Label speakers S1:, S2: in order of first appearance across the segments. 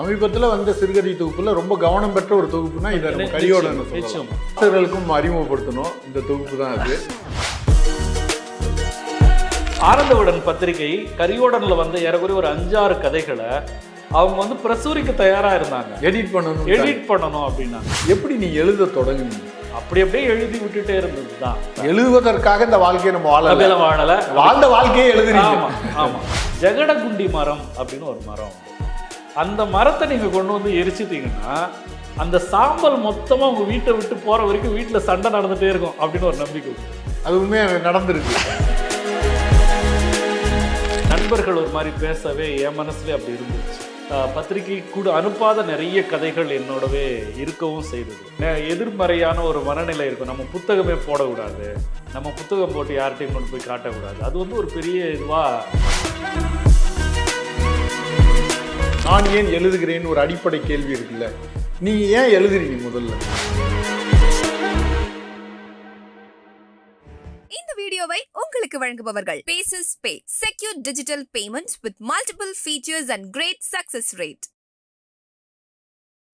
S1: சமீபத்தில் வந்த சிறுகதை தொகுப்புல ரொம்ப கவனம் பெற்ற ஒரு தொகுப்புனா இதை நம்ம கையோட. ஆசிரியர்களுக்கும் அறிமுகப்படுத்தணும். இந்த தொகுப்பு தான் அது.
S2: ஆனந்தவுடன் பத்திரிகை கரியோடன்ல வந்த ஏறக்குறைய ஒரு அஞ்சாறு கதைகளை அவங்க வந்து பிரசுரிக்க தயாரா இருந்தாங்க.
S1: எடிட் பண்ணணும்
S2: எடிட் பண்ணணும் அப்படின்னாங்க.
S1: எப்படி நீ எழுத தொடங்குனீங்க?
S2: அப்படி அப்படியே எழுதி விட்டுட்டே இருந்தது தான்
S1: எழுதுவதற்காக இந்த வாழ்க்கையை நம்ம வாழல.
S2: வாழல.
S1: வாழ்ந்த வாழ்க்கையை எழுதுறீங்க.
S2: ஆமா ஆமா. ஜெகடகுண்டி மரம் அப்படின்னு ஒரு மரம். அந்த மரத்தை நீங்க கொண்டு வந்து எரிச்சிட்டீங்கன்னா அந்த சாம்பல் மொத்தமா உங்க வீட்டை விட்டு போற வரைக்கும் வீட்டுல சண்டை நடந்துட்டே இருக்கும் அப்படின்னு ஒரு நம்பிக்கை.
S1: அது உண்மையாக நடந்திருக்கு.
S2: நண்பர்கள் ஒரு மாதிரி பேசவே என் மனசுல அப்படி இருந்துச்சு. பத்திரிகை கூட அனுப்பாத நிறைய கதைகள் என்னோடவே இருக்கவும் செய்தது. எதிர்மறையான ஒரு மனநிலை இருக்கும். நம்ம புத்தகமே போடக்கூடாது. நம்ம புத்தகம் போட்டு யார்கிட்டையும் கொண்டு போய் காட்டக்கூடாது. அது வந்து ஒரு பெரிய இதுவா
S1: நான் ஏன் எழுதுகிறேன்னு ஒரு அடிப்படை கேள்வி இருக்குல்ல. நீங்க ஏன் எழுதுறீங்க முதல்ல?
S3: இந்த வீடியோவை உங்களுக்கு வழங்குபவர்கள். Bases pay secure digital payments with multiple features and great success rate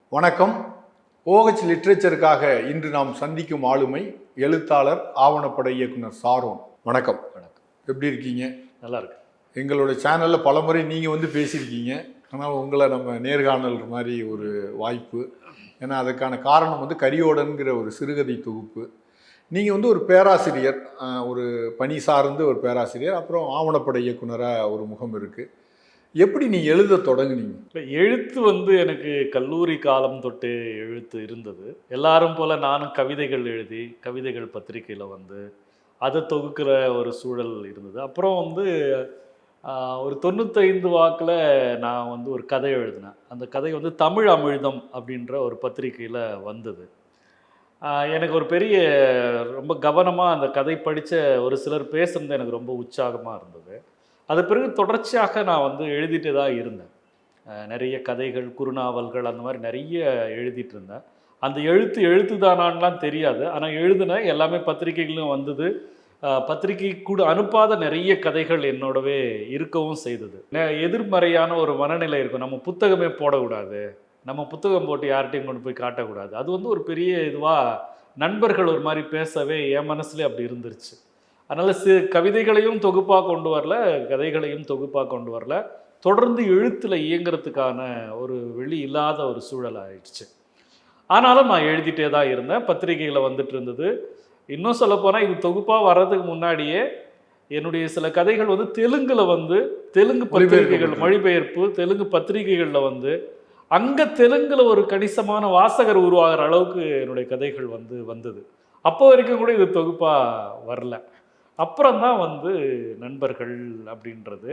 S1: வணக்கம். ஓஹெச் லிட்ரேச்சருக்காக இன்று நாம் சந்திக்கும் ஆளுமை எழுத்தாளர் ஆவணப்பட இயக்குனர் சாரோன். வணக்கம்.
S2: வணக்கம்.
S1: எப்படி இருக்கீங்க?
S2: நல்லா இருக்கு.
S1: எங்களோட சேனலில் பலமுறை நீங்கள் வந்து பேசியிருக்கீங்க. ஆனால் உங்களை நம்ம நேர்காணல் மாதிரி ஒரு வாய்ப்பு. ஏன்னா அதுக்கான காரணம் வந்து கரியோடன்கிற ஒரு சிறுகதை தொகுப்பு. நீங்கள் வந்து ஒரு பேராசிரியர் ஒரு பணி சார்ந்து ஒரு பேராசிரியர் அப்புறம் ஆவணப்பட இயக்குனராக ஒரு முகம் இருக்குது எப்படி நீ எழுத தொடங்குனீங்க?
S2: இல்லை எழுத்து வந்து எனக்கு கல்லூரி காலம் தொட்டு எழுத்து இருந்தது. எல்லாரும் போல் நானும் கவிதைகள் எழுதி கவிதைகள் பத்திரிக்கையில் வந்து அதை தொகுக்கிற ஒரு சூழல் இருந்தது. அப்புறம் வந்து ஒரு தொண்ணூத்தைந்து வாக்கில் நான் வந்து ஒரு கதை எழுதினேன். அந்த கதை வந்து தமிழ் அமிழ்தம் அப்படின்ற ஒரு பத்திரிக்கையில் வந்தது. எனக்கு ஒரு பெரிய ரொம்ப கவனமாக அந்த கதை படித்த ஒரு சிலர் பேசுனது எனக்கு ரொம்ப உற்சாகமாக இருந்தது. அது பிறகு தொடர்ச்சியாக நான் வந்து எழுதிட்டு தான் இருந்தேன். நிறைய கதைகள் குறுநாவல்கள் அந்த மாதிரி நிறைய எழுதிட்டு இருந்தேன். அந்த எழுத்து எழுத்து தானான்லாம் தெரியாது. ஆனால் எழுதினேன் எல்லாமே பத்திரிகைகளும் வந்தது. பத்திரிகை கூட அனுப்பாத நிறைய கதைகள் என்னோடவே இருக்கவும் செய்தது. எதிர்மறையான ஒரு மனநிலை இருக்கும். நம்ம புத்தகமே போடக்கூடாது. நம்ம புத்தகம் போட்டு யார்கிட்டையும் கொண்டு போய் காட்டக்கூடாது. அது வந்து ஒரு பெரிய இதுவாக நண்பர்கள் ஒரு மாதிரி பேசவே என் மனசுலேயே அப்படி இருந்துருச்சு. அதனால் சி கவிதைகளையும் தொகுப்பாக கொண்டு வரல கதைகளையும் தொகுப்பாக கொண்டு வரல. தொடர்ந்து எழுத்தில் இயங்குறதுக்கான ஒரு வெளி இல்லாத ஒரு சூழல் ஆயிடுச்சு ஆனாலும் நான் எழுதிட்டே தான் இருந்தேன். பத்திரிகையில் வந்துட்டு இருந்தது. இன்னும் சொல்லப்போனால் இது தொகுப்பாக வர்றதுக்கு முன்னாடியே என்னுடைய சில கதைகள் வந்து தெலுங்குல வந்து தெலுங்கு பத்திரிகைகள். மொழிபெயர்ப்பு தெலுங்கு பத்திரிகைகளில் வந்து அங்கே தெலுங்குல ஒரு கணிசமான வாசகர் உருவாகிற அளவுக்கு என்னுடைய கதைகள் வந்து வந்தது அப்போ வரைக்கும் கூட இது தொகுப்பாக வரல அப்புறம் தான் வந்து நண்பர்கள் அப்படின்றது.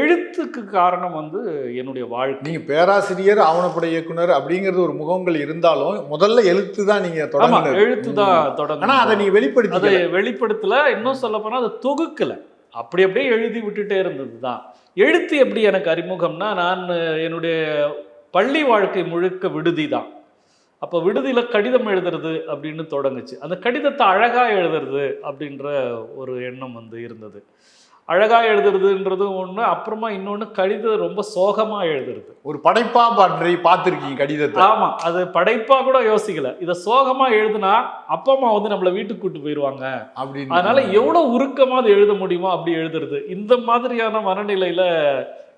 S2: எழுத்துக்கு காரணம் வந்து என்னுடைய வாழ்க்கை.
S1: நீங்கள் பேராசிரியர் ஆவணப்பட இயக்குனர் அப்படிங்கிறது ஒரு முகங்கள் இருந்தாலும் முதல்ல எழுத்து தான் நீங்கள்
S2: ஆமா
S1: தொடங்கினது.
S2: எழுத்து தான் தொடங்க
S1: ஆனால் அதை நீ
S2: அதை
S1: வெளிப்படுத்தி
S2: வெளிப்படுத்தல. இன்னும் சொல்ல போனா அதை தொகுக்கல. அப்படி அப்படியே எழுதி விட்டுட்டே இருந்தது தான். எழுத்து எப்படி எனக்கு அறிமுகம்னா நான் என்னுடைய பள்ளி வாழ்க்கை முழுக்க விடுதி தான். அப்போ விடுதியில் கடிதம் எழுதுறது அப்படின்னு தொடங்குச்சு. அந்த கடிதத்தை அழகாக எழுதுறது அப்படின்ற ஒரு எண்ணம் வந்து இருந்தது. அழகாக எழுதுறதுன்றது ஒன்று அப்புறமா இன்னொன்று கடிதம் ரொம்ப சோகமாக எழுதுறது.
S1: ஒரு படைப்பா பற்றி பார்த்துருக்கீங்க கடிதத்தை.
S2: ஆமா அது படைப்பா கூட யோசிக்கல. இத சோகமா எழுதுனா அப்பா அம்மா வந்து நம்மள வீட்டுக்கு கூட்டு போயிருவாங்க.
S1: அப்படின்னு.
S2: அதனால எவ்வளவு உருக்கமா அதை எழுத முடியுமோ அப்படி எழுதுறது. இந்த மாதிரியான மனநிலையில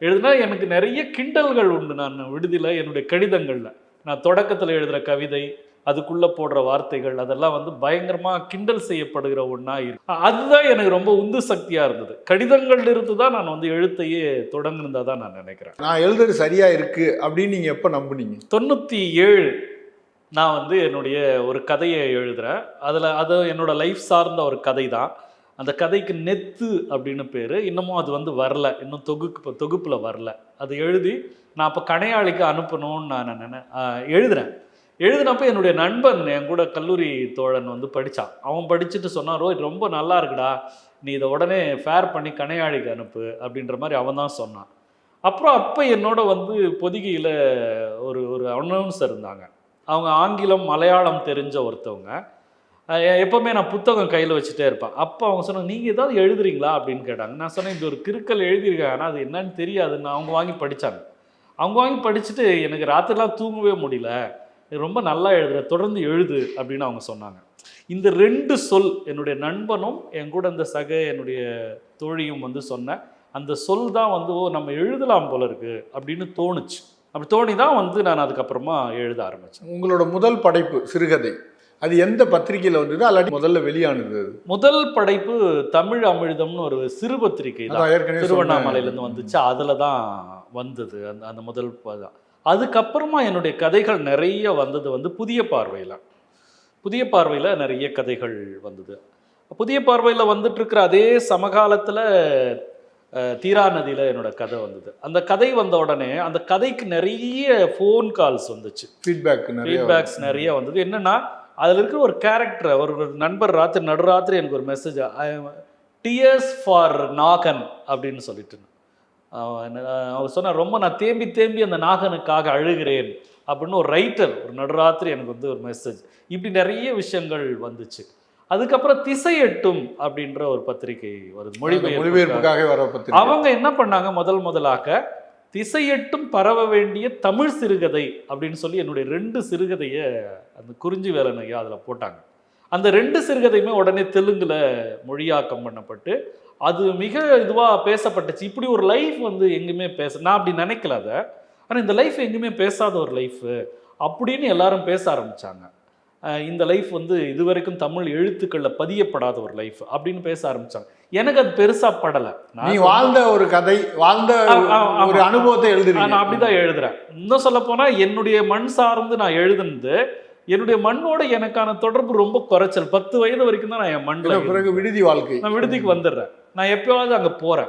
S2: எழுதுனா எனக்கு நிறைய கிண்டல்கள் உண்டு நான் விடுதியில என்னுடைய கடிதங்கள்ல. நான் தொடக்கத்துல எழுதுற கவிதை அதுக்குள்ள போடுற வார்த்தைகள் அதெல்லாம் வந்து பயங்கரமா கிண்டல் செய்யப்படுகிற ஒண்ணா இருக்கு அதுதான் எனக்கு ரொம்ப உந்து சக்தியா இருந்தது. கடிதங்கள்ல இருந்து தான் நான் வந்து எழுத்தையே தொடங்குனதா தான் நான் நினைக்கிறேன்.
S1: நான் எழுதுறது சரியா இருக்கு அப்படின்னு நீங்க எப்ப நம்புனீங்க?
S2: தொண்ணூற்றி ஏழு நான் வந்து என்னுடைய ஒரு கதையை எழுதுகிறேன் அதில் அது என்னோட லைஃப் சார்ந்த ஒரு கதை தான் அந்த கதைக்கு நெத்து அப்படின்னு பேர். இன்னமும் அது வந்து வரல. இன்னும் தொகுப்பு தொகுப்பில் வரல. அது எழுதி நான் அப்போ கணையாளிக்கு அனுப்பணும்னு நான் நினை எழுதுகிறேன் எழுதினப்போ என்னுடைய நண்பன் என் கூட கல்லூரி தோழன் வந்து படித்தான் அவன் படிச்சுட்டு சொன்னான் ரோஹித் ரொம்ப நல்லா இருக்குடா. நீ இதை உடனே ஃபேர் பண்ணி கணையாளிக்கு அனுப்பு அப்படின்ற மாதிரி அவன் தான் சொன்னான். அப்புறம் அப்போ என்னோட வந்து பொதிகையில் ஒரு ஒரு அனௌன்சர் இருந்தாங்க. அவங்க ஆங்கிலம் மலையாளம் தெரிஞ்ச ஒருத்தவங்க. எப்போவுமே நான் புத்தகம் கையில் வச்சுட்டே இருப்பேன். அப்போ அவங்க சொன்னாங்க நீங்கள் ஏதாவது எழுதுறீங்களா? அப்படின்னு கேட்டாங்க. நான் சொன்னேன் இப்படி ஒரு கிறுக்கல் எழுதியிருக்காங்க. ஆனால் அது என்னன்னு தெரியாதுன்னு அவங்க வாங்கி படித்தாங்க அவங்க வாங்கி படிச்சுட்டு எனக்கு ராத்திரிலாம் தூங்கவே முடியல. ரொம்ப நல்லா எழுதுற. தொடர்ந்து எழுது. அப்படின்னு அவங்க சொன்னாங்க. இந்த ரெண்டு சொல் என்னுடைய நண்பனும் என் கூட இந்த சக என்னுடைய தோழியும் வந்து சொன்ன அந்த சொல் தான் வந்து ஓ நம்ம எழுதலாம் போல இருக்கு. அப்படின்னு தோணுச்சு. அப்படி தோணி தான் வந்து நான் அதுக்கப்புறமா எழுத ஆரம்பித்தேன்
S1: உங்களோட முதல் படைப்பு சிறுகதை. அது எந்த பத்திரிகையில் வந்தது அல்லாட்டி முதல்ல வெளியானது
S2: முதல் படைப்பு தமிழ் அமிழ்தம்னு ஒரு சிறு பத்திரிகை தான். திருவண்ணாமலையிலேருந்து வந்துச்சு அதில் தான் வந்தது அந்த அந்த முதல் தான் அதுக்கப்புறமா என்னுடைய கதைகள் நிறைய வந்தது வந்து புதிய பார்வையில். புதிய பார்வையில் நிறைய கதைகள் வந்தது. புதிய பார்வையில் வந்துட்டு இருக்கிற அதே சமகாலத்தில் தீரா நதியில் என்னோட கதை வந்தது. அந்த கதை வந்த உடனே அந்த கதைக்கு நிறைய ஃபோன் கால்ஸ் வந்துச்சு.
S1: ஃபீட்பேக்
S2: ஃபீட்பேக்ஸ் நிறைய வந்தது. என்னன்னா அதில் இருக்கிற ஒரு கேரக்டர் ஒரு நண்பர் ராத்திரி நடுராத்திரி எனக்கு ஒரு மெசேஜ் டிஎஸ் ஃபார் நாகன் அப்படின்னு சொல்லிட்டு அவர் சொன்னார் ரொம்ப நான் தேம்பி தேம்பி அந்த நாகனுக்காக அழுகிறேன் அப்படின்னு ஒரு ரைட்டர் ஒரு நடுராத்திரி எனக்கு வந்து ஒரு மெசேஜ் இப்படி நிறைய விஷயங்கள் வந்துச்சு. அதுக்கப்புறம் திசை எட்டும் அப்படின்ற ஒரு பத்திரிகை வருது. மொழிபெயர்ப்பு
S1: மொழிபெயர்ப்புக்காக. வர பத்திரிகை.
S2: அவங்க என்ன பண்ணாங்க முதல் முதலாக திசையெட்டும் பரவ வேண்டிய தமிழ் சிறுகதை அப்படின்னு சொல்லி என்னுடைய ரெண்டு சிறுகதையை அந்த குறிஞ்சி வேலன் ஐயா அதில் போட்டாங்க. அந்த ரெண்டு சிறுகதையுமே உடனே தெலுங்கில் மொழியாக்கம் பண்ணப்பட்டு அது மிக இதுவாக பேசப்பட்டுச்சு. இப்படி ஒரு லைஃப் வந்து எங்கேயுமே பேச நான் அப்படி நினைக்கல அதை. ஆனால் இந்த லைஃப் எங்கேயுமே பேசாத ஒரு லைஃபு அப்படின்னு எல்லாரும் பேச ஆரம்பித்தாங்க இந்த லைஃப் வந்து இதுவரைக்கும் தமிழ் எழுத்துக்களில் பதியப்படாத ஒரு லைஃப் அப்படின்னு பேச ஆரம்பித்தாங்க எனக்கு அது பெருசா படலை.
S1: நீ வாழ்ந்த ஒரு கதை வாழ்ந்த. ஒரு அனுபவத்தை
S2: ஆ,
S1: எழுதுறீங்க
S2: நான் அப்படிதான் எழுதுறேன். இன்னும் சொல்ல போனா என்னுடைய மண் சார்ந்து நான் எழுதுனது என்னுடைய மண்ணோட எனக்கான தொடர்பு ரொம்ப குறைச்சல். பத்து வயது வரைக்கும் தான் நான் என் மண்ணில்
S1: பிறகு- விடுதி வாழ்க்கை.
S2: நான் விடுதிக்கு வந்துடுறேன். நான் எப்பயாவது அங்க போறேன்.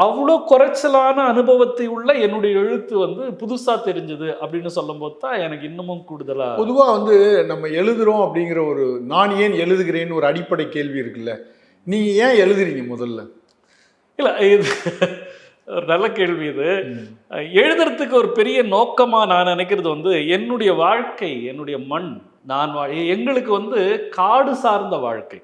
S2: அவ்வளோ குறைச்சலான அனுபவத்தை உள்ள என்னுடைய எழுத்து வந்து புதுசா தெரிஞ்சது அப்படின்னு சொல்லும்போது தான் எனக்கு இன்னமும் கூடுதலா
S1: பொதுவா வந்து நம்ம எழுதுறோம் அப்படிங்கிற ஒரு நான் ஏன் எழுதுகிறேன்னு ஒரு அடிப்படை கேள்வி இருக்குல்ல. நீங்க ஏன் எழுதுறீங்க முதல்ல?
S2: இல்ல இது ஒரு நல்ல கேள்வி இது. எழுதுறதுக்கு ஒரு பெரிய நோக்கமா நான் நினைக்கிறது வந்து என்னுடைய வாழ்க்கை என்னுடைய மண் நான் எங்களுக்கு வந்து காடு சார்ந்த வாழ்க்கை.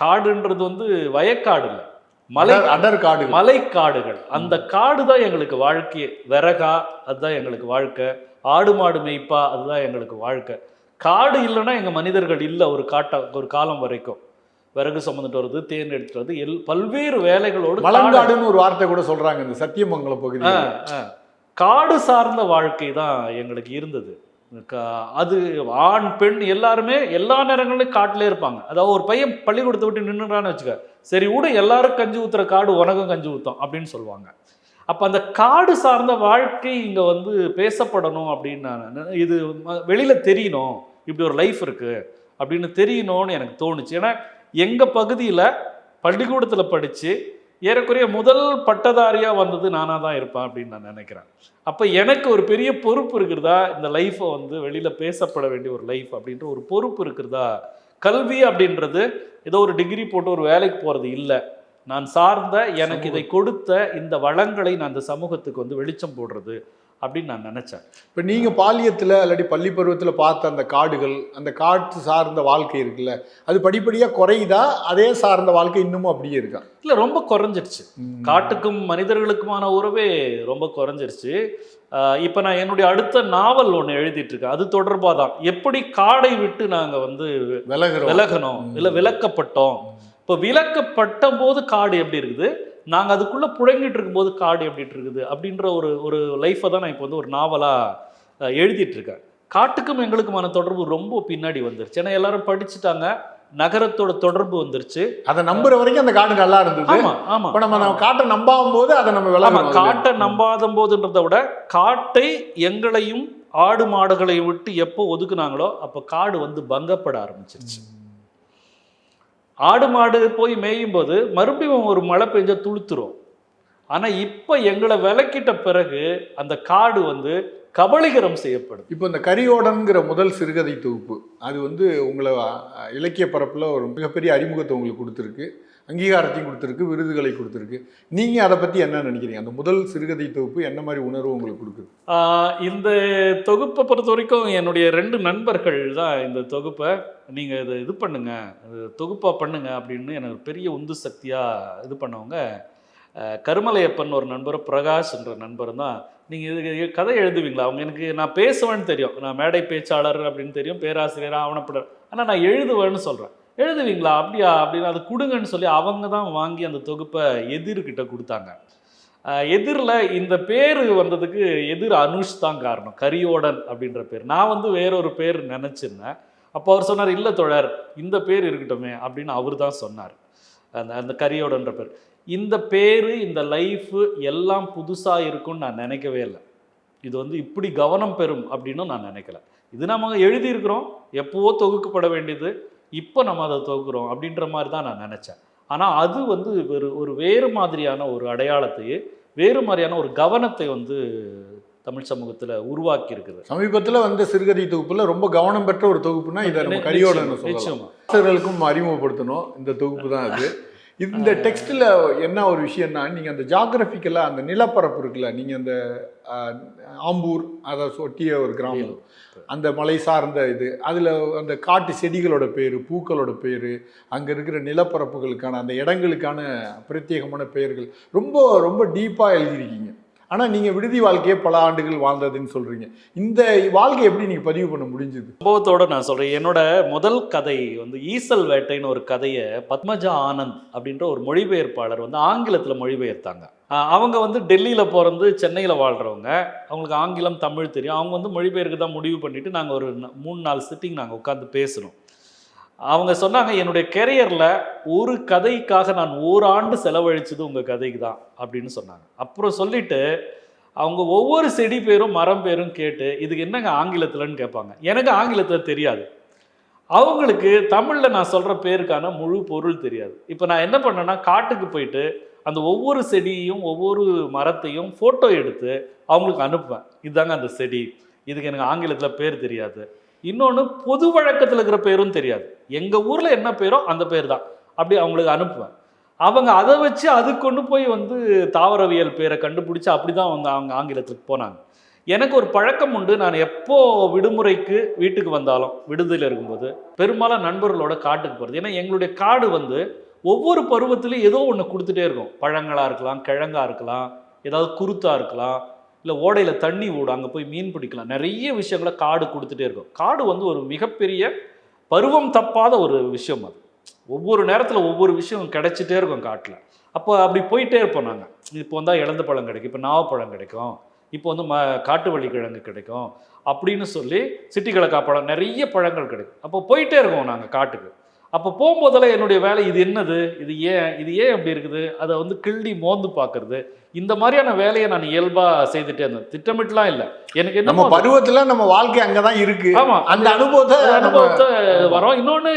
S2: காடுன்றது வந்து வயக்காடு இல்லை மலை
S1: அடர்- அடர் காடு
S2: மலைக்காடுகள். அந்த காடு தான் எங்களுக்கு வாழ்க்கையே விறகா அதுதான் எங்களுக்கு வாழ்க்கை. ஆடு மாடு மேய்ப்பா அதுதான் எங்களுக்கு வாழ்க்கை. காடு இல்லைன்னா எங்க மனிதர்கள் இல்லை ஒரு காட்ட ஒரு காலம் வரைக்கும். விறகு சுமந்துட்டு வருது தேன் எடுத்துட்டு வருது எல் பல்வேறு வேலைகளோடு காடு-
S1: மலங்காடுன்னு ஒரு வார்த்தை கூட சொல்றாங்க இந்த சத்தியமங்கலம் பகுதி.
S2: காடு சார்ந்த வாழ்க்கை தான் எங்களுக்கு இருந்தது. அது ஆண் பெண் எல்லாருமே எல்லா நேரங்களிலும் காட்டிலே இருப்பாங்க. அதாவது ஒரு பையன் பள்ளிக்கூடத்தை விட்டு நின்றுறான்னு வச்சுக்க சரி விடு எல்லாரும் கஞ்சி ஊத்துற காடு உனக்கும் கஞ்சி ஊத்தும் அப்படின்னு சொல்லுவாங்க. அப்போ அந்த காடு சார்ந்த வாழ்க்கை இங்கே வந்து பேசப்படணும் அப்படின்னு நான் இது வெளியில தெரியணும் இப்படி ஒரு லைஃப் இருக்கு அப்படின்னு தெரியணும்னு எனக்கு தோணுச்சு. ஏன்னா எங்கள் பகுதியில் பள்ளிக்கூடத்தில் படித்து ஏறக்குறைய முதல் பட்டதாரியாக வந்தது நானாக தான் இருப்பேன் அப்படின்னு நான் நினைக்கிறேன். அப்போ எனக்கு ஒரு பெரிய பொறுப்பு இருக்கிறதா இந்த லைஃப்பை வந்து வெளியில் பேசப்பட வேண்டிய ஒரு லைஃப் அப்படின்ற ஒரு பொறுப்பு இருக்கிறதா கல்வி அப்படின்றது ஏதோ ஒரு டிகிரி போட்டு ஒரு வேலைக்கு போகிறது இல்லை. நான் சார்ந்த எனக்கு இதை கொடுத்த இந்த வளங்களை நான் இந்த சமூகத்துக்கு வந்து வெளிச்சம் போடுறது. அப்படின்னு நான் நினச்சேன்.
S1: இப்போ நீங்க பாலியத்துல இல்லாட்டி பள்ளி பருவத்துல பார்த்த அந்த காடுகள் அந்த காட்டு சார்ந்த வாழ்க்கை இருக்குல்ல அது படிப்படியா குறையுதா? அதே சார்ந்த வாழ்க்கை இன்னமும் அப்படியே இருக்கா?
S2: இல்லை ரொம்ப குறைஞ்சிருச்சு. காட்டுக்கும் மனிதர்களுக்குமான உறவே ரொம்ப குறைஞ்சிருச்சு. இப்போ நான் என்னுடைய அடுத்த நாவல் ஒன்று எழுதிட்டு இருக்கேன் அது தொடர்பாக தான். எப்படி காடை விட்டு நாங்கள் வந்து
S1: விலகுறோம்?
S2: விலகணும். இல்லை விலக்கப்பட்டோம்? இப்போ விலக்கப்பட்ட போது காடு எப்படி இருக்குது? நாங்கள் அதுக்குள்ளே புழங்கிட்டு இருக்கும்போது காடு எப்படி இருக்குது அப்படின்ற ஒரு ஒரு லைஃப்பை தான் நான் இப்போ வந்து ஒரு நாவலாக எழுதிட்டு இருக்கேன். காட்டுக்கும் எங்களுக்குமான தொடர்பு ரொம்ப பின்னாடி வந்துருச்சு. ஏன்னா எல்லாரும் படிச்சுட்டாங்க. நகரத்தோட தொடர்பு வந்துருச்சு.
S1: அதை நம்புற வரைக்கும் அந்த காடு நல்லா இருந்தது.
S2: ஆமா ஆமா
S1: இப்போ நம்ம நம்ம காட்டை நம்பாகும் போது அதை நம்ம விலகணும்
S2: காட்டை நம்பாத போதுன்றதை விட காட்டை எங்களையும் ஆடு மாடுகளையும் விட்டு எப்போ ஒதுக்குனாங்களோ அப்போ காடு வந்து பங்கப்பட ஆரம்பிச்சிருச்சு. ஆடு மாடு போய் மேயும் போது மறுபடியும் ஒரு மழை பெஞ்சா துளுத்துரும். ஆனால் இப்போ எங்களை விளக்கிட்ட பிறகு அந்த காடு வந்து கபலிகரம் செய்யப்படும்
S1: இப்போ இந்த கரியோடன்கிற முதல் சிறுகதை தொகுப்பு அது வந்து உங்களை இலக்கிய பரப்பில் ஒரு மிகப்பெரிய அறிமுகத்தை உங்களுக்கு கொடுத்துருக்கு. அங்கீகாரத்தையும் கொடுத்துருக்கு விருதுகளை கொடுத்துருக்கு. நீங்கள் அதை பற்றி என்ன நினைக்கிறீங்க? அந்த முதல் சிறுகதை தொகுப்பு என்ன மாதிரி உணர்வு உங்களுக்கு கொடுக்குது?
S2: இந்த தொகுப்பை பொறுத்த வரைக்கும் என்னுடைய ரெண்டு நண்பர்கள் தான் இந்த தொகுப்பை. நீங்கள் இதை இது பண்ணுங்கள் தொகுப்பாக பண்ணுங்கள் அப்படின்னு எனக்கு பெரிய உந்து சக்தியாக இது பண்ணவங்க கருமலையப்பன் ஒரு நண்பர் பிரகாஷ்ன்ற நண்பர் தான். நீங்கள் இது கதை எழுதுவீங்களா? அவங்க எனக்கு நான் பேசுவேன்னு தெரியும். நான் மேடை பேச்சாளர் அப்படின்னு தெரியும் பேராசிரியர் ஆவணப்படர். ஆனால் நான் எழுதுவேன்னு சொல்கிறேன் எழுதுவீங்களா? அப்படியா? அப்படின்னு அது கொடுங்கன்னு சொல்லி அவங்க தான் வாங்கி அந்த தொகுப்பை எதிர்கிட்ட கொடுத்தாங்க. எதிரில் இந்த பேர் வந்ததுக்கு எதிர் அனுஷ் தான் காரணம். கரியோடன் அப்படின்ற பேர். நான் வந்து வேறொரு பேர் நினச்சிருந்தேன். அப்போ அவர் சொன்னார் இல்லை தோழர் இந்த பேர் இருக்கட்டுமே அப்படின்னு அவர் தான் சொன்னார். அந்த அந்த கரியோடன்ற பேர். இந்த பேர் இந்த லைஃபு எல்லாம் புதுசாக இருக்கும்னு நான் நினைக்கவே இல்லை. இது வந்து இப்படி கவனம் பெறும் அப்படின்னு நான் நினைக்கல. இது நம்ம எழுதியிருக்கிறோம். எப்போவோ தொகுக்கப்பட வேண்டியது. இப்போ நம்ம அதை தொகுக்கிறோம் அப்படின்ற மாதிரி தான் நான் நினச்சேன். ஆனால் அது வந்து ஒரு ஒரு வேறு மாதிரியான ஒரு அடையாளத்தையே வேறு மாதிரியான ஒரு கவனத்தை வந்து தமிழ் சமூகத்தில் உருவாக்கி இருக்குது
S1: சமீபத்தில் வந்த சிறுகதை தொகுப்புல ரொம்ப கவனம் பெற்ற ஒரு தொகுப்புனா இதை நம்ம கரியோடன்
S2: நிச்சயமா,
S1: அறிமுகப்படுத்தணும். இந்த தொகுப்பு தான் அது. இந்த டெக்ஸ்ட்டில் என்ன ஒரு விஷயம்னா நீங்கள் அந்த ஜாகிரபிக்கலாக அந்த நிலப்பரப்பு இருக்குல்ல நீங்கள் அந்த ஆம்பூர் அதை ஒட்டிய ஒரு கிராமம். அந்த மலை சார்ந்த இது. அதில் அந்த காட்டு செடிகளோட பேர் பூக்களோட பேர் அங்கே இருக்கிற நிலப்பரப்புகளுக்கான அந்த இடங்களுக்கான பிரத்யேகமான பெயர்கள். ரொம்ப ரொம்ப டீப்பாக எழுதியிருக்கீங்க. ஆனால் நீங்கள் விடுதி வாழ்க்கையே பல ஆண்டுகள் வாழ்ந்ததுன்னு சொல்கிறீங்க இந்த வாழ்க்கை எப்படி நீங்கள் பதிவு பண்ண முடிஞ்சுது?
S2: சம்பவத்தோடு நான் சொல்கிறேன் என்னோட முதல் கதை வந்து ஈசல் வேட்டைன்னு ஒரு கதையை பத்மஜா ஆனந்த் அப்படின்ற ஒரு மொழிபெயர்ப்பாளர் வந்து ஆங்கிலத்தில் மொழிபெயர்த்தாங்க. அவங்க வந்து டெல்லியில் பிறந்து சென்னையில் வாழ்கிறவங்க அவங்களுக்கு ஆங்கிலம் தமிழ் தெரியும். அவங்க வந்து மொழிபெயர்க்கு தான் முடிவு பண்ணிவிட்டு நாங்கள் ஒரு மூணு நாலு சிட்டிங் நாங்கள் உட்காந்து பேசணும் அவங்க சொன்னாங்க என்னுடைய கெரியரில் ஒரு கதைக்காக நான் ஓராண்டு செலவழித்தது உங்கள் கதைக்கு தான் அப்படின்னு சொன்னாங்க. அப்புறம் சொல்லிட்டு அவங்க ஒவ்வொரு செடி பேரும் மரம் பேரும் கேட்டு இதுக்கு என்னங்க ஆங்கிலத்தில்னு கேட்பாங்க. எனக்கு ஆங்கிலத்தில் தெரியாது. அவங்களுக்கு தமிழில் நான் சொல்கிற பேருக்கான முழு பொருள் தெரியாது. இப்போ நான் என்ன பண்ணேன்னா காட்டுக்கு போயிட்டு அந்த ஒவ்வொரு செடியையும் ஒவ்வொரு மரத்தையும் ஃபோட்டோ எடுத்து அவங்களுக்கு அனுப்புவேன். இதுதாங்க அந்த செடி. இதுக்கு எனக்கு ஆங்கிலத்தில் பேர் தெரியாது. இன்னொன்று பொது வழக்கத்தில் இருக்கிற பேரும் தெரியாது. எங்கள் ஊரில் என்ன பேரோ அந்த பேர் தான் அப்படி அவங்களுக்கு அனுப்புவேன். அவங்க அதை வச்சு அது கொண்டு போய் வந்து தாவரவியல் பேரை கண்டுபிடிச்சி அப்படி தான் அவங்க அவங்க ஆங்கிலத்துக்கு போனாங்க. எனக்கு ஒரு பழக்கம் உண்டு. நான் எப்போ விடுமுறைக்கு வீட்டுக்கு வந்தாலும் விடுதலில் இருக்கும்போது பெரும்பாலும் நண்பர்களோட காட்டுக்கு போகிறது ஏன்னா எங்களுடைய காடு வந்து ஒவ்வொரு பருவத்திலையும் ஏதோ ஒன்று கொடுத்துட்டே இருக்கும். பழங்களாக இருக்கலாம் கிழங்காக இருக்கலாம் ஏதாவது குருத்தாக இருக்கலாம் இல்லை ஓடையில் தண்ணி ஓடும் அங்கே போய் மீன் பிடிக்கலாம். நிறைய விஷயங்களை காடு கொடுத்துட்டே இருக்கும். காடு வந்து ஒரு மிகப்பெரிய பருவம் தப்பாத ஒரு விஷயம் அது. ஒவ்வொரு நேரத்தில் ஒவ்வொரு விஷயம் கிடைச்சிட்டே இருக்கும் காட்டில். அப்போ அப்படி போயிட்டே இருப்போம் நாங்கள் இப்போ வந்தால் இழந்த பழம் கிடைக்கும் இப்போ நாவப்பழம் கிடைக்கும் இப்போ வந்து ம காட்டு வழி கிழங்கு கிடைக்கும் அப்படின்னு சொல்லி சிட்டி கிழக்கா பழம் நிறைய பழங்கள் கிடைக்கும். அப்போ போயிட்டே இருக்கோம் நாங்கள் காட்டுக்கு. அப்போ போகும்போதெல்லாம் என்னுடைய வேலை இது என்னது? இது ஏன் இது ஏன் அப்படி இருக்குது? அதை வந்து கிள்ளி மோந்து பார்க்கறது. இந்த மாதிரியான வேலையை நான் இயல்பாக செய்துட்டே இருந்தேன். திட்டமிட்டுலாம் இல்லை. எனக்கு
S1: நம்ம பருவத்துல நம்ம வாழ்க்கை அங்கதான் இருக்கு.
S2: ஆமா.
S1: அந்த அனுபவத்தை
S2: அனுபவத்தை வரோம். இன்னொன்று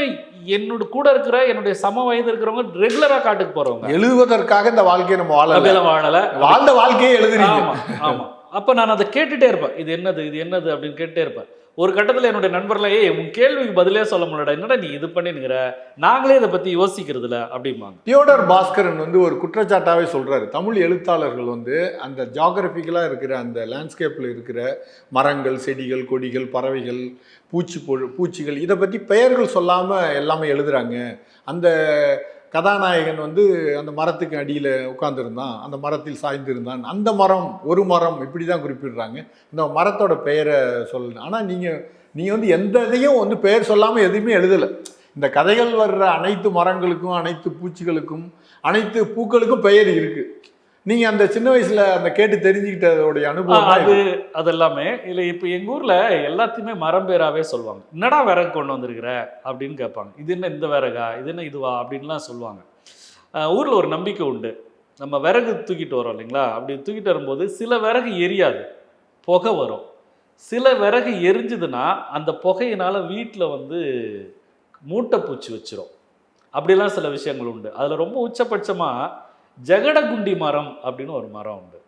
S2: என்னோட கூட இருக்கிற என்னுடைய சம வயது இருக்கிறவங்க ரெகுலரா காட்டுக்கு போறவங்க.
S1: எழுதுவதற்காக இந்த வாழ்க்கையை நம்ம வாழல.
S2: வாழல.
S1: வாழ்ந்த வாழ்க்கையை எழுதுறீங்க.
S2: ஆமா ஆமா. அப்ப நான் அதை கேட்டுட்டே இருப்பேன். இது என்னது இது என்னது அப்படின்னு கேட்டுட்டே இருப்பேன். ஒரு கட்டத்தில் என்னுடைய நண்பர்லாம் உன் கேள்விக்கு பதிலே சொல்ல முடியலடா என்னடா நீ இது பண்ணினுங்கிற நாங்களே இதை பற்றி யோசிக்கிறது இல்லை அப்படிம்பாங்க.
S1: தியோடர் பாஸ்கரன் வந்து ஒரு குற்றச்சாட்டாகவே சொல்கிறாரு தமிழ் எழுத்தாளர்கள் வந்து அந்த ஜாகிரபிக்கலாக இருக்கிற அந்த லேண்ட்ஸ்கேப்பில் இருக்கிற மரங்கள் செடிகள் கொடிகள் பறவைகள் பூச்சி பூச்சிகள் இதை பற்றி பெயர்கள் சொல்லாமல் எல்லாமே எழுதுகிறாங்க அந்த கதாநாயகன் வந்து அந்த மரத்துக்கு அடியில் உட்காந்துருந்தான் அந்த மரத்தில் சாய்ந்திருந்தான். அந்த மரம் ஒரு மரம் இப்படி தான் குறிப்பிடுறாங்க. இந்த மரத்தோட பெயரை சொல்லு ஆனால் நீங்கள் நீங்கள் வந்து எந்த இதையும் வந்து பெயர் சொல்லாமல் எதுவுமே எழுதலை. இந்த கதைகள் வர்ற அனைத்து மரங்களுக்கும் அனைத்து பூச்சிகளுக்கும் அனைத்து பூக்களுக்கும் பெயர் இருக்குது நீங்க அந்த சின்ன வயசுல அந்த கேட்டு தெரிஞ்சுக்கிட்டதோடைய அனுபவம்
S2: அது. அதெல்லாமே இல்லை இப்போ எங்க ஊர்ல எல்லாத்தையுமே மரம் பேராவே சொல்லுவாங்க. என்னடா விறகு கொண்டு வந்திருக்கிற? அப்படின்னு கேட்பாங்க. இது என்ன இந்த விறகா? இது என்ன இதுவா? அப்படின்லாம் சொல்லுவாங்க. ஊர்ல ஒரு நம்பிக்கை உண்டு. நம்ம விறகு தூக்கிட்டு வரோம் இல்லைங்களா? அப்படி தூக்கிட்டு வரும்போது சில விறகு எரியாது. புகை வரும். சில விறகு எரிஞ்சுதுன்னா அந்த புகையினால வீட்டில் வந்து மூட்டைப்பூச்சி வச்சிரும். அப்படிலாம் சில விஷயங்கள் உண்டு. அதில் ரொம்ப உச்சபட்சமாக ஜெகடகுண்டி மரம் அப்படின்னு ஒரு மரம் உண்டு.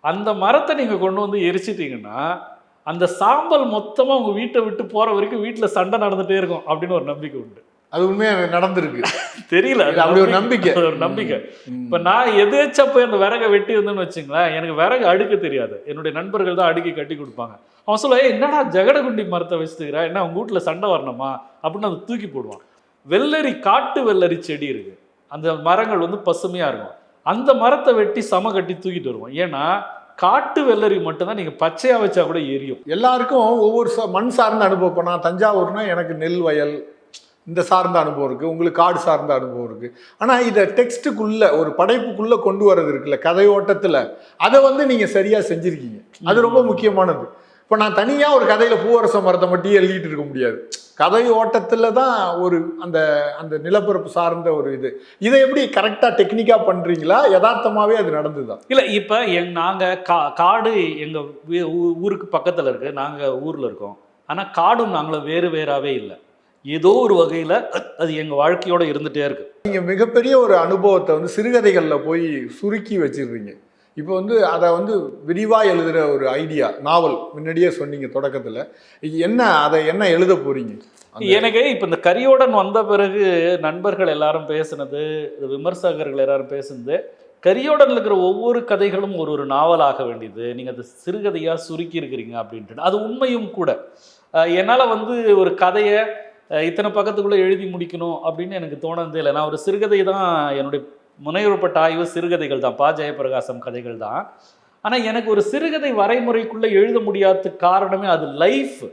S2: அந்த மரத்தை நீங்கள் கொண்டு வந்து எரிச்சிட்டிங்கன்னா அந்த சாம்பல் மொத்தமாக உங்கள் வீட்டை விட்டு போகிற வரைக்கும் வீட்டில் சண்டை நடந்துகிட்டே இருக்கும் அப்படின்னு ஒரு நம்பிக்கை உண்டு.
S1: அது உண்மையா நடந்திருக்கு?
S2: தெரியல
S1: அப்படி ஒரு நம்பிக்கை.
S2: அது ஒரு நம்பிக்கை. இப்போ நான் எதேச்சா போய் அந்த விறகை வெட்டி இருந்தேன்னு வச்சுங்களேன் எனக்கு விறகு அடுக்க தெரியாது. என்னுடைய நண்பர்கள் தான் அடுக்கி கட்டி கொடுப்பாங்க. அவன் சொல்லுவா "ஏய், என்னடா ஜெகடகுண்டி மரத்தை வச்சுக்கிறா என்ன உங்க வீட்டில் சண்டை வரணுமா? அப்படின்னு அதை தூக்கி போடுவான். வெள்ளரி காட்டு வெள்ளரி செடி இருக்கு. அந்த மரங்கள் வந்து பசுமையா இருக்கும். அந்த மரத்தை வெட்டி சம கட்டி தூக்கிட்டு வருவோம். ஏன்னா காட்டு வெள்ளரி மட்டும்தான் நீங்கள் பச்சையாக வச்சா கூட எரியும்.
S1: எல்லாருக்கும் ஒவ்வொரு மண் சார்ந்த அனுபவம். இப்போ நான் தஞ்சாவூர்னா எனக்கு நெல் வயல் இந்த சார்ந்த அனுபவம் இருக்குது உங்களுக்கு காடு சார்ந்த அனுபவம் இருக்குது ஆனால் இதை டெக்ஸ்ட்டுக்குள்ளே ஒரு படைப்புக்குள்ளே கொண்டு வர்றது இருக்குல்ல கதையோட்டத்தில் அதை வந்து நீங்கள் சரியாக செஞ்சுருக்கீங்க. அது ரொம்ப முக்கியமானது. இப்போ நான் தனியாக ஒரு கதையில் பூவரச மரத்தை மட்டும் எழுதிட்டு இருக்க முடியாது. கதை ஓட்டத்தில் தான் ஒரு அந்த அந்த நிலப்பரப்பு சார்ந்த ஒரு இது. இதை எப்படி கரெக்டாக டெக்னிக்காக பண்ணுறீங்களா யதார்த்தமாகவே அது நடந்துதான்.
S2: இல்லை இப்போ எங் நாங்கள் கா காடு எங்கள் ஊருக்கு பக்கத்தில் இருக்குது நாங்கள் ஊரில் இருக்கோம். ஆனால் காடும் நாங்களும் வேறு வேறாவே இல்லை. ஏதோ ஒரு வகையில் அது எங்கள் வாழ்க்கையோட இருந்துகிட்டே இருக்கு.
S1: நீங்கள் மிகப்பெரிய ஒரு அனுபவத்தை வந்து சிறுகதைகளில் போய் சுருக்கி வச்சிடுறீங்க. இப்போ வந்து அதை வந்து விரிவாக எழுதுகிற ஒரு ஐடியா நாவல் முன்னாடியே சொன்னீங்க தொடக்கத்தில். என்ன அதை என்ன எழுத போகிறீங்க
S2: எனக்கு இப்போ இந்த கரியோடன் வந்த பிறகு நண்பர்கள் எல்லாரும் பேசுனது விமர்சகர்கள் எல்லாரும் பேசுனது கரியோடன் இருக்கிற ஒவ்வொரு கதைகளும் ஒரு ஒரு நாவலாக வேண்டியது. நீங்கள் அது சிறுகதையாக சுருக்கி இருக்கிறீங்க அப்படின்ட்டு. அது உண்மையும் கூட. என்னால் வந்து ஒரு கதையை இத்தனை பக்கத்துக்குள்ளே எழுதி முடிக்கணும் அப்படின்னு எனக்கு தோணதே இல்லை. நான் ஒரு சிறுகதை தான் என்னுடைய முனைவப்பட்ட ஆய்வு சிறுகதைகள் தான். பா. ஜெயபிரகாசம் கதைகள் தான். ஆனால் எனக்கு ஒரு சிறுகதை வரைமுறைக்குள்ளே எழுத முடியாத காரணமே அது லைஃப்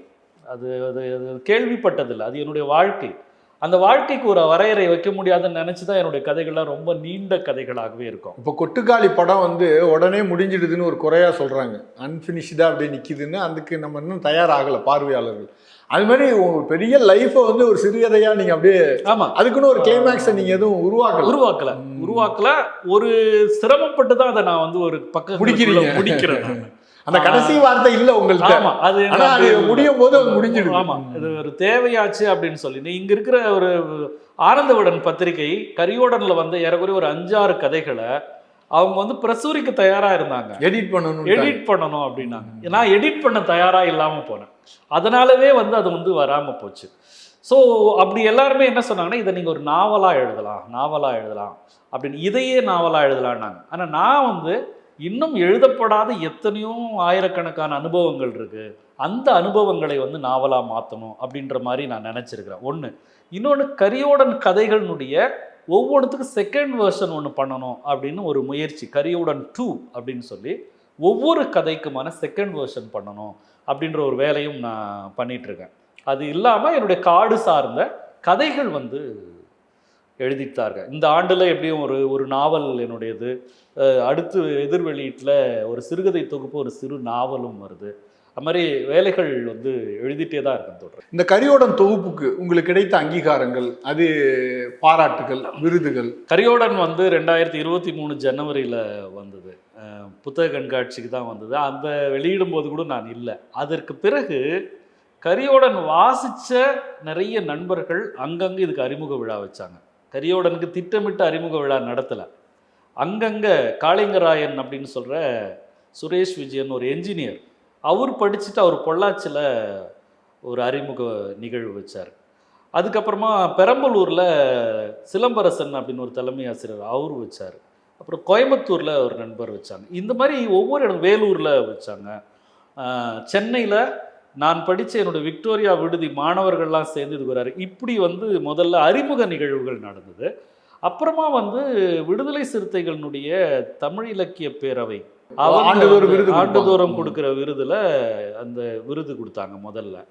S2: அது அது கேள்விப்பட்டதில்லை. அது என்னுடைய வாழ்க்கை. அந்த வாழ்க்கைக்கு ஒரு வரையறை வைக்க முடியாதுன்னு நினச்சி தான் என்னுடைய கதைகள்லாம் ரொம்ப நீண்ட கதைகளாகவே இருக்கும்.
S1: இப்போ கொட்டுக்காளி படம் வந்து உடனே முடிஞ்சிடுதுன்னு ஒரு குறையா சொல்றாங்க. அன்ஃபினிஷ்டாக அப்படியே நிக்குதுன்னு அதுக்கு நம்ம இன்னும் தயாராகலை பார்வையாளர்கள். அது மாதிரி ஒரு பெரிய லைஃப்பை வந்து ஒரு சிறுகதையா நீங்க அப்படியே
S2: ஆமாம்
S1: அதுக்குன்னு ஒரு கிளைமேக்ஸை நீங்க எதுவும் உருவாக்கல?
S2: உருவாக்கல. உருவாக்கல. ஒரு சிரமப்பட்டு தான் அதை நான் வந்து ஒரு பக்கம்
S1: முடிக்கிறீங்க.
S2: முடிக்கிறேன் நான்.
S1: அந்த கடைசி வார்த்தை இல்ல உங்கள்கிட்ட
S2: ஆமா அது
S1: அது முடியும் போது அது முடிஞ்சிடுது.
S2: ஆமா இது ஒரு தேவையாச்சு அப்படின்னு சொல்லி. நீ இங்க இருக்கிற ஒரு ஆனந்தவிடன் பத்திரிகை கரியோடன்ல வந்து ஏறக்குறைய ஒரு அஞ்சாறு கதைகளை அவங்க வந்து பிரசுரிக்க தயாரா இருந்தாங்க.
S1: எடிட் பண்ணணும்
S2: எடிட் பண்ணணும் அப்படின்னாங்க. நான் எடிட் பண்ண தயாரா இல்லாம போனேன். அதனாலவே வந்து அது வந்து வராம போச்சு. ஸோ அப்படி எல்லாருமே என்ன சொன்னாங்கன்னா இதை நீங்கள் ஒரு நாவலாக எழுதலாம் நாவலாக எழுதலாம் அப்படின்னு. இதையே நாவலாக எழுதலான்னாங்க ஆனால் நான் வந்து இன்னும் எழுதப்படாத எத்தனையோ ஆயிரக்கணக்கான அனுபவங்கள் இருக்குது அந்த அனுபவங்களை வந்து நாவலாக மாற்றணும் அப்படின்ற மாதிரி நான் நினச்சிருக்கிறேன். ஒன்று இன்னொன்று கரியோடன் கதைகளினுடைய ஒவ்வொன்றுத்துக்கும் செகண்ட் வேர்ஷன் ஒன்று பண்ணணும் அப்படின்னு ஒரு முயற்சி கரியோடன் டூ அப்படின்னு சொல்லி ஒவ்வொரு கதைக்குமான செகண்ட் வேர்ஷன் பண்ணணும் அப்படின்ற ஒரு வேலையும் நான் பண்ணிகிட்ருக்கேன் அது இல்லாமல் என்னுடைய காடு சார்ந்த கதைகள் வந்து எழுதிட்டார்கள். இந்த ஆண்டில் எப்படியும் ஒரு ஒரு நாவல் என்னுடையது. அடுத்து எதிர் வெளியீட்டில் ஒரு சிறுகதை தொகுப்பு ஒரு சிறு நாவலும் வருது. அது மாதிரி வேலைகள் வந்து எழுதிட்டே தான் இருக்கேன் தொடர்
S1: இந்த கரியோடன் தொகுப்புக்கு உங்களுக்கு கிடைத்த அங்கீகாரங்கள் அது பாராட்டுகள் விருதுகள்?
S2: கரியோடன் வந்து ரெண்டாயிரத்தி இருபத்தி மூணு ஜனவரியில் வந்தது. புத்தக கண்காட்சிக்கு தான் வந்தது. அந்த வெளியிடும் போது கூட நான் இல்லை. அதற்கு பிறகு கரியோடன் வாசித்த நிறைய நண்பர்கள் அங்கங்கே இதுக்கு அறிமுக விழா வச்சாங்க. கரியோடனுக்கு திட்டமிட்ட அறிமுக விழா நடத்தலை. அங்கங்கே காளிங்கராயன் அப்படின்னு சொல்கிற சுரேஷ் விஜயன் ஒரு என்ஜினியர் அவர் படிச்சுட்டு அவர் பொள்ளாச்சியில் ஒரு அறிமுக நிகழ்வு வச்சார். அதுக்கப்புறமா பெரம்பலூரில் சிலம்பரசன் அப்படின்னு ஒரு தலைமை ஆசிரியர் அவர் வச்சார். அப்புறம் கோயம்புத்தூரில் ஒரு நண்பர் வச்சாங்க. இந்த மாதிரி ஒவ்வொரு இடம் வேலூரில் வச்சாங்க. சென்னையில் நான் படித்த என்னுடைய விக்டோரியா விடுதி மாணவர்கள்லாம் சேர்ந்து இது வராரு. இப்படி வந்து முதல்ல அறிமுக நிகழ்வுகள் நடந்தது. அப்புறமா வந்து விடுதலை சிறுத்தைகளினுடைய தமிழ் இலக்கிய பேரவை.
S1: ஆண்டுதோறும் விருது.
S2: ஆண்டுதோறும். கொடுக்குற விருதுல அந்த விருது கொடுத்தாங்க முதல்ல.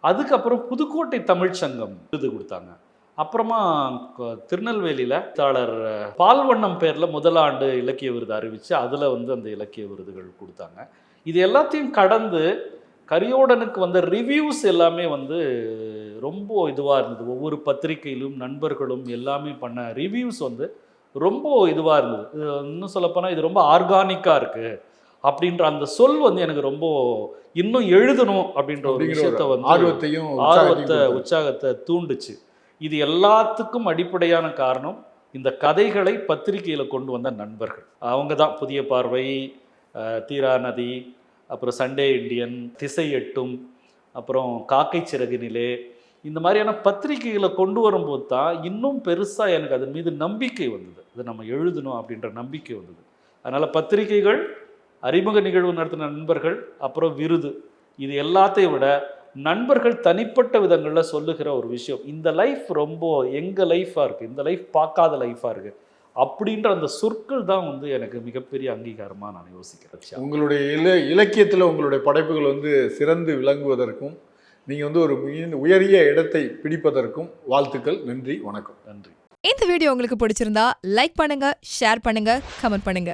S2: அதுக்கப்புறம் புதுக்கோட்டை தமிழ்ச்சங்கம் விருது கொடுத்தாங்க. அப்புறமா திருநெல்வேலியில் தாளர் பால்வண்ணம் பேரில் முதலாண்டு இலக்கிய விருது அறிவித்து அதில் வந்து அந்த இலக்கிய விருதுகள் கொடுத்தாங்க. இது எல்லாத்தையும் கடந்து கரியோடனுக்கு வந்த ரிவ்யூஸ் எல்லாமே வந்து ரொம்ப இதுவாக இருந்தது. ஒவ்வொரு பத்திரிகையிலும் நண்பர்களும் எல்லாமே பண்ண ரிவ்யூஸ் வந்து ரொம்ப இதுவாக இருந்தது. இது இன்னும் சொல்லப்போனால் இது ரொம்ப ஆர்கானிக்காக இருக்குது அப்படின்ற அந்த சொல் வந்து எனக்கு ரொம்ப இன்னும் எழுதணும் அப்படின்ற ஒரு விஷயத்த வந்து
S1: ஆர்வத்தையும்
S2: ஆர்வத்தை. உற்சாகத்தை தூண்டுச்சு. இது எல்லாத்துக்கும் அடிப்படையான காரணம் இந்த கதைகளை பத்திரிகையில் கொண்டு வந்த நண்பர்கள். அவங்க தான் புதிய பார்வை தீரா நதி அப்புறம் சண்டே இண்டியன் திசை எட்டும் அப்புறம் காக்கை சிறகினிலே இந்த மாதிரியான பத்திரிகைகளை கொண்டு வரும்போது தான் இன்னும் பெருசாக எனக்கு அதன் மீது நம்பிக்கை வந்தது. இதை நம்ம எழுதணும் அப்படின்ற நம்பிக்கை வந்தது. அதனால் பத்திரிகைகள் அறிமுக நிகழ்வு நடத்தின நண்பர்கள் அப்புறம் விருது. இது எல்லாத்தையும் விட நண்பர்கள் தனிப்பட்ட விதங்களில் சொல்லுகிற ஒரு விஷயம். இந்த லைஃப் ரொம்ப எங்கள் லைஃப்பாக இருக்குது இந்த லைஃப் பார்க்காத லைஃப்பாக இருக்குது அப்படின்ற அந்த சொற்கள் தான் வந்து எனக்கு மிகப்பெரிய அங்கீகாரமாக நான் யோசிக்கிறேன்.
S1: உங்களுடைய இல இலக்கியத்தில் உங்களுடைய படைப்புகள் வந்து சிறந்து விளங்குவதற்கும் நீங்கள் வந்து ஒரு உயரிய இடத்தை பிடிப்பதற்கும் வாழ்த்துக்கள் நன்றி வணக்கம்.
S2: நன்றி.
S3: இந்த வீடியோ உங்களுக்கு பிடிச்சிருந்தா லைக் பண்ணுங்க ஷேர் பண்ணுங்க கமெண்ட் பண்ணுங்க.